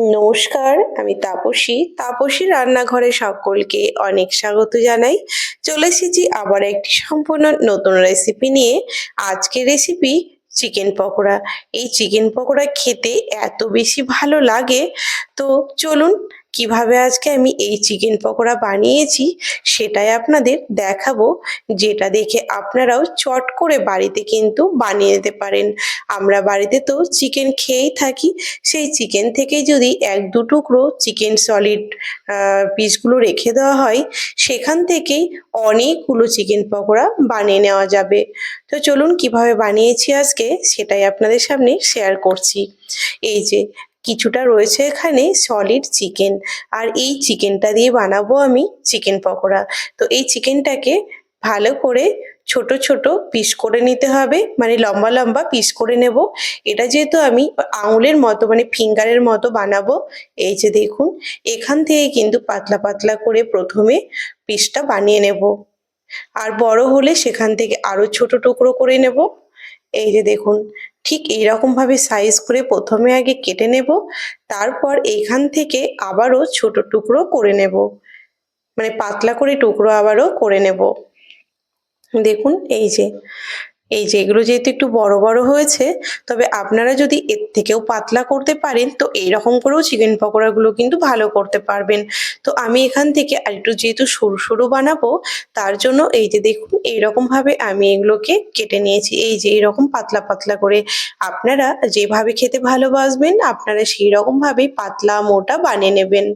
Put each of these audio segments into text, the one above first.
নমস্কার, আমি তাপসী। তাপসী রান্নাঘরে সকলকে অনেক স্বাগত জানাই। চলে এসেছি আবার একটি সম্পূর্ণ নতুন রেসিপি নিয়ে। আজকের রেসিপি চিকেন পকোড়া। এই চিকেন পকোড়া খেতে এত বেশি ভালো লাগে। তো চলুন কীভাবে আজকে আমি এই চিকেন পকোড়া বানিয়েছি সেটাই আপনাদের দেখাবো, যেটা দেখে আপনারাও চট করে বাড়িতে কিন্তু বানিয়ে নিতে পারেন। আমরা বাড়িতে তো চিকেন খেয়েই থাকি, সেই চিকেন থেকে যদি এক দু টুকরো চিকেন সলিড পিসগুলো রেখে দেওয়া হয়, সেখান থেকেই অনেকগুলো চিকেন পকোড়া বানিয়ে নেওয়া যাবে। তো চলুন কীভাবে বানিয়েছি আজকে সেটাই আপনাদের সামনে শেয়ার করছি। এই যে কিছুটা রয়েছে এখানে সলিড চিকেন আর এই চিকেনটা দিয়ে বানাবো আমি চিকেন পকোড়া। তো এই চিকেনটাকে ভালো করে ছোট ছোট পিস করে নিতে হবে মানে লম্বা লম্বা পিস করে নেব। এটা যেহেতু আমি আঙুলের মতো মানে ফিঙ্গারের মতো বানাবো, এই যে দেখুন, এখান থেকে কিন্তু পাতলা পাতলা করে প্রথমে পিসটা বানিয়ে নেব। আর বড় হলে সেখান থেকে আরও ছোট টুকরো করে নেব। এই যে দেখুন ঠিক এইরকমভাবে সাইজ করে প্রথমে আগে কেটে নেব, তারপর এইখান থেকে আবারও ছোট টুকরো করে নেব। মানে পাতলা করে টুকরো আবারও করে নেব। দেখুন, এই যে এই যে এগুলো যেহেতু একটু বড় বড় হয়েছে, তবে আপনারা যদি এর থেকেও পাতলা করতে পারেন, তো এইরকম করেও চিকেন পকোড়াগুলো কিন্তু ভালো করতে পারবেন। তো আমি এখান থেকে আর একটু যেহেতু সরু সরু বানাবো, তার জন্য এই যে দেখুন এইরকম ভাবে আমি এগুলোকে কেটে নিয়েছি। এই যে এইরকম পাতলা পাতলা করে আপনারা যেভাবে খেতে ভালোবাসবেন, আপনারা সেই রকম ভাবেই পাতলা মোটা বানিয়ে নেবেন।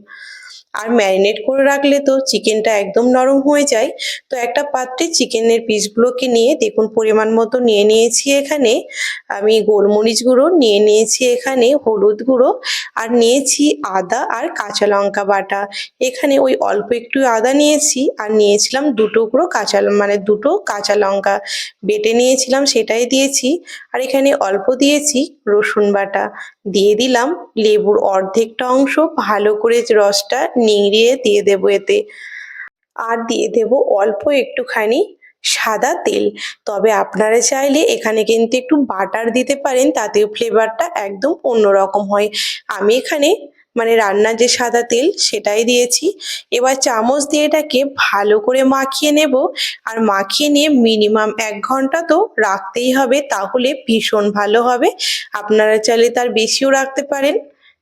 আর ম্যারিনেট করে রাখলে তো চিকেনটা একদম নরম হয়ে যায়। তো একটা পাত্রে চিকেনের পিসগুলোকে নিয়ে দেখুন পরিমাণ মতো নিয়ে নিয়েছি এখানে। আমি গোলমরিচ গুঁড়ো, নিয়ে নিয়েছি এখানে হলুদ গুঁড়ো, আর নিয়েছি আদা আর কাঁচা লঙ্কা বাটা। এখানে ওই অল্প একটু আদা নিয়েছি, আর নিয়েছিলাম দুটো গুঁড়ো কাঁচা মানে দুটো কাঁচা লঙ্কা বেটে নিয়েছিলাম, সেটাই দিয়েছি। আর এখানে অল্প দিয়েছি রসুন বাটা। দিয়ে দিলাম লেবুর অর্ধেকটা অংশ, ভালো করে রসটা নিংড়িয়ে দিয়ে দেবো এতে। আর দিয়ে দেব অল্প একটুখানি সাদা তেল। তবে আপনারা চাইলে এখানে কিন্তু একটু বাটার দিতে পারেন, তাতেও ফ্লেভারটা একদম অন্যরকম হয়। আমি এখানে মানে রান্নার যে সাদা তেল সেটাই দিয়েছি। এবার চামচ দিয়ে এটাকে ভালো করে মাখিয়ে নেব। আর মাখিয়ে নিয়ে মিনিমাম এক ঘণ্টা তো রাখতেই হবে, তাহলে ভীষণ ভালো হবে। আপনারা চাইলে তার বেশিও রাখতে পারেন।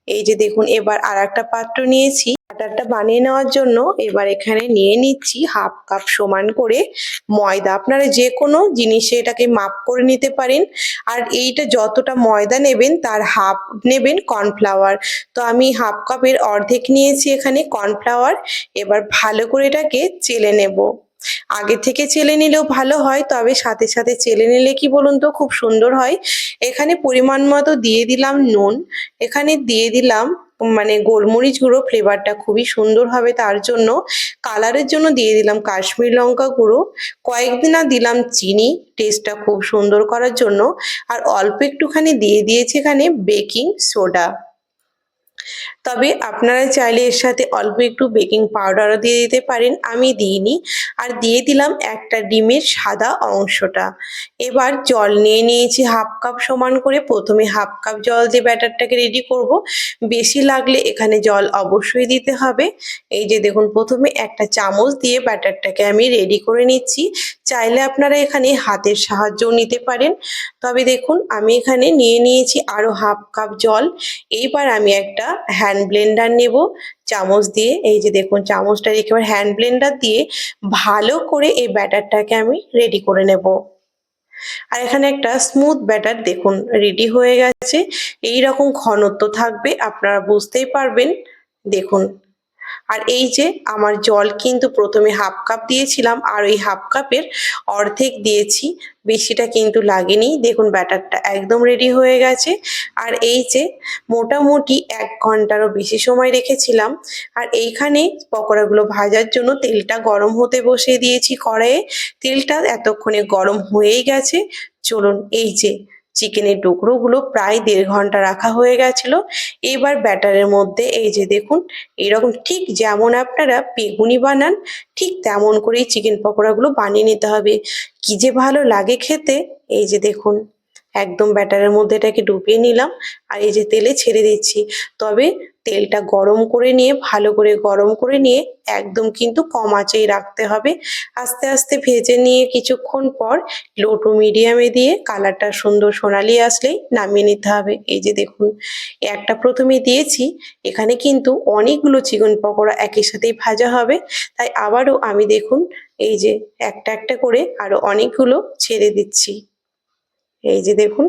এই যে দেখুন, এবার আর একটা পাত্র নিয়েছি। ব্যাটারটা বানিয়ে নেওয়ার জন্য এবার এখানে নিয়ে নিচ্ছি হাফ কাপ সমান করে ময়দা। আপনারা যে কোনো জিনিসে এটাকে মাপ করে নিতে পারেন। আর এইটা যতটা ময়দা নেবেন, তার হাফ নেবেন কর্নফ্লাওয়ার। তো আমি হাফ কাপের অর্ধেক নিয়েছি এখানে কর্নফ্লাওয়ার। এবার ভালো করে এটাকে চেলে নেব। আগে থেকে চেলে নিলেও ভালো হয়, তবে সাথে সাথে চেলে নিলে কি বলুন তো, খুব সুন্দর হয়। এখানে পরিমাণ মতো দিয়ে দিলাম নুন। এখানে দিয়ে দিলাম মানে গোলমরিচ গুঁড়ো ফ্লেভারটা খুবই সুন্দর হবে তার জন্য। কালারের জন্য দিয়ে দিলাম কাশ্মীর লঙ্কা গুঁড়ো। কয়েকদিন আর দিলাম চিনি টেস্টটা খুব সুন্দর করার জন্য। আর অল্প একটুখানি দিয়ে দিয়েছি এখানে বেকিং সোডা তবে আপনারা চাইলে এর সাথে অল্প একটু বেকিং পাউডারও দিয়ে দিতে পারেন, আমি দিইনি। আর দিয়ে দিলাম একটা ডিমের সাদা অংশটা। এবার জল নিয়ে নিয়েছি হাফ কাপ সমান করে। প্রথমে হাফ কাপ জল দিয়ে ব্যাটারটাকে রেডি করব, বেশি লাগলে এখানে জল অবশ্যই দিতে হবে। এই যে দেখুন, প্রথমে একটা চামচ দিয়ে ব্যাটারটাকে আমি রেডি করে নিচ্ছি। চাইলে আপনারা এখানে হাতের সাহায্যও নিতে পারেন। তবে দেখুন, আমি এখানে নিয়ে নিয়েছি আরও হাফ কাপ জল। এইবার আমি একটা হ্যান্ড ব্লেন্ডার নেব, চামচ দিয়ে, এই যে দেখুন চামচটা একেবারে হ্যান্ড ব্লেন্ডার দিয়ে ভালো করে এই ব্যাটারটাকে আমি রেডি করে নেব। আর এখানে একটা স্মুথ ব্যাটার দেখুন রেডি হয়ে গেছে এই রকম ঘনত্ব থাকবে, আপনারা বুঝতেই পারবেন। দেখুন আর এই যে আমার জল কিন্তু প্রথমে হাফ কাপ দিয়েছিলাম, আর ওই হাফ কাপের অর্ধেক দিয়েছি। বেশিটা কিন্তু লাগেনি। দেখুন ব্যাটারটা একদম রেডি হয়ে গেছে। আর এই যে মোটামুটি এক ঘন্টারও বেশি সময় রেখেছিলাম। আর এইখানে পকোড়াগুলো ভাজার জন্য তেলটা গরম হতে বসিয়ে দিয়েছি কড়াইয়ে। তেলটা এতক্ষণে গরম হয়েই গেছে। চলুন এই যে চিকেনের টুকরোগুলো প্রায় দেড় ঘণ্টা রাখা হয়ে গেছিল। এবার ব্যাটারের মধ্যে এই যে দেখুন, এরকম ঠিক যেমন আপনারা বেগুনি বানান, ঠিক তেমন করেই চিকেন পকোড়াগুলো বানিয়ে নিতে হবে। কি যে ভালো লাগে খেতে, এই যে দেখুন। একদম ব্যাটারের মধ্যে এটাকে ডুবিয়ে নিলাম আর এই যে তেলে ছেড়ে দিচ্ছি। তবে তেলটা গরম করে নিয়ে, ভালো করে গরম করে নিয়ে একদম কিন্তু কম আঁচেই রাখতে হবে। আস্তে আস্তে ভেজে নিয়ে কিছুক্ষণ পর লো টু মিডিয়ামে দিয়ে কালারটা সুন্দর সোনালি আসলেই নামিয়ে নিতে হবে। এই যে দেখুন, একটা প্রথমে দিয়েছি, এখানে কিন্তু অনেকগুলো চিকেন পকোড়া একই সাথেই ভাজা হবে। তাই আবারও আমি দেখুন, এই যে একটা একটা করে আরও অনেকগুলো ছেড়ে দিচ্ছি। এই যে দেখুন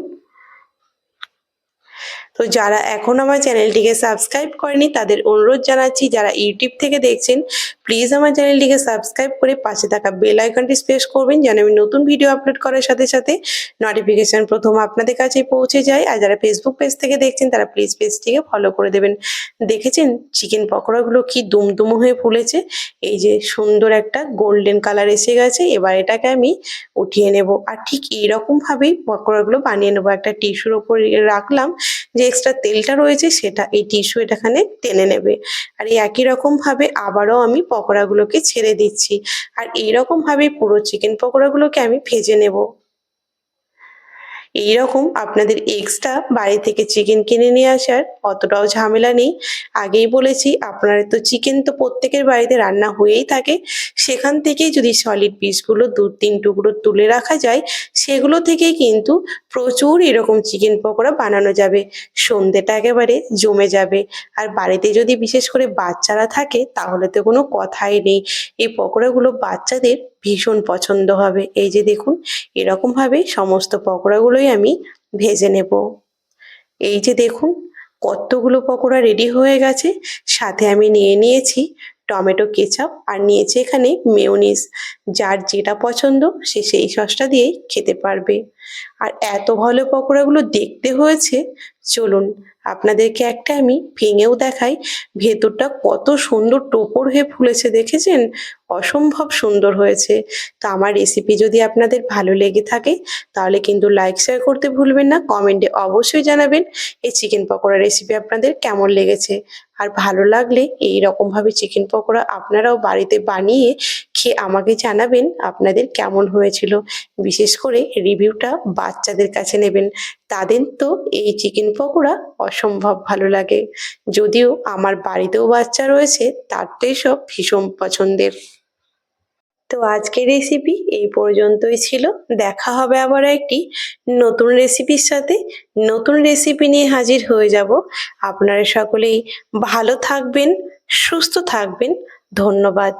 তো যারা এখন আমার চ্যানেলটিকে সাবস্ক্রাইব করেনি, তাদের অনুরোধ জানাচ্ছি, যারা ইউটিউব থেকে দেখছেন প্লিজ আমার চ্যানেলটিকে সাবস্ক্রাইব করে পাশে থাকা বেল আইকনটি প্রেস করবেন, যেন আমি নতুন ভিডিও আপলোড করার সাথে সাথে নোটিফিকেশন প্রথম আপনাদের কাছে পৌঁছে যায়। আর যারা ফেসবুক পেজ থেকে দেখছেন, তারা প্লিজ পেজটিকে ফলো করে দেবেন। দেখেছেন চিকেন পকোড়াগুলো কি দুমদুম হয়ে ফুলেছে? এই যে সুন্দর একটা গোল্ডেন কালার এসে গেছে, এবার এটাকে আমি উঠিয়ে নেব। আর ঠিক এইরকম ভাবেই পকোড়াগুলো বানিয়ে নেব। একটা টিস্যুর ওপর রাখলাম যে এক্সট্রা তেলটা রয়েছে সেটা এই টিস্যু এটাখানে টেনে নেবে। আর এই একই রকম ভাবে আবারও আমি পকোড়াগুলোকে ছেড়ে দিচ্ছি। আর এইরকম ভাবে পুরো চিকেন পকোড়াগুলোকে আমি ভেজে নেব। এইরকম আপনাদের এক্সট্রা বাড়ি থেকে চিকেন কিনে নিয়ে আসার অতটাও ঝামেলা নেই। আগেই বলেছি, আপনারা তো চিকেন তো প্রত্যেকের বাড়িতে রান্না হয়েই থাকে। সেখান থেকেই যদি সলিড পিসগুলো দু তিন টুকরো তুলে রাখা যায়, সেগুলো থেকেই কিন্তু প্রচুর এরকম চিকেন পকোড়া বানানো যাবে। সন্ধেটা একেবারে জমে যাবে। আর বাড়িতে যদি বিশেষ করে বাচ্চারা থাকে, তাহলে তো কোনো কথাই নেই। এই পকোড়াগুলো বাচ্চাদের ভীষণ পছন্দ হবে। এই যে দেখুন, এরকমভাবে সমস্ত পকোড়াগুলোই আমি ভেজে নেব। এই যে দেখুন, কতগুলো পকোড়া রেডি হয়ে গেছে। সাথে আমি নিয়ে নিয়েছি টমেটো কেচাপ আর নিয়েছি এখানে মেয়োনিজ যার যেটা পছন্দ, সে সেই সসটা দিয়েই খেতে পারবে। আর এত ভালো পকোড়াগুলো দেখতে হয়েছে, চলুন আপনাদেরকে একটা আমি ভেঙেও দেখাই। ভেতরটা কত সুন্দর টোপর হয়ে ফুলেছে, দেখেছেন? অসম্ভব সুন্দর হয়েছে। তো আমার রেসিপি যদি আপনাদের ভালো লেগে থাকে, তাহলে কিন্তু লাইক শেয়ার করতে ভুলবেন না। কমেন্টে অবশ্যই জানাবেন এই চিকেন পকোড়া রেসিপি আপনাদের কেমন লেগেছে। আর ভালো লাগলে এই রকমভাবে চিকেন পকোড়া আপনারাও বাড়িতে বানিয়ে খেয়ে আমাকে জানাবেন আপনাদের কেমন হয়েছিল। বিশেষ করে রিভিউটা বাচ্চাদের কাছে নেবেন। তাদের তো এই চিকেন পকোড়া অসম্ভব ভালো লাগে। যদিও আমার বাড়িতেও বাচ্চা রয়েছে তার তো সব ভীষণ পছন্দের। তো আজকের রেসিপি এই পর্যন্তই ছিল। দেখা হবে আবার একটি নতুন রেসিপির সাথে। নতুন রেসিপি নিয়ে হাজির হয়ে যাব। আপনারা সকলেই ভালো থাকবেন, সুস্থ থাকবেন। ধন্যবাদ।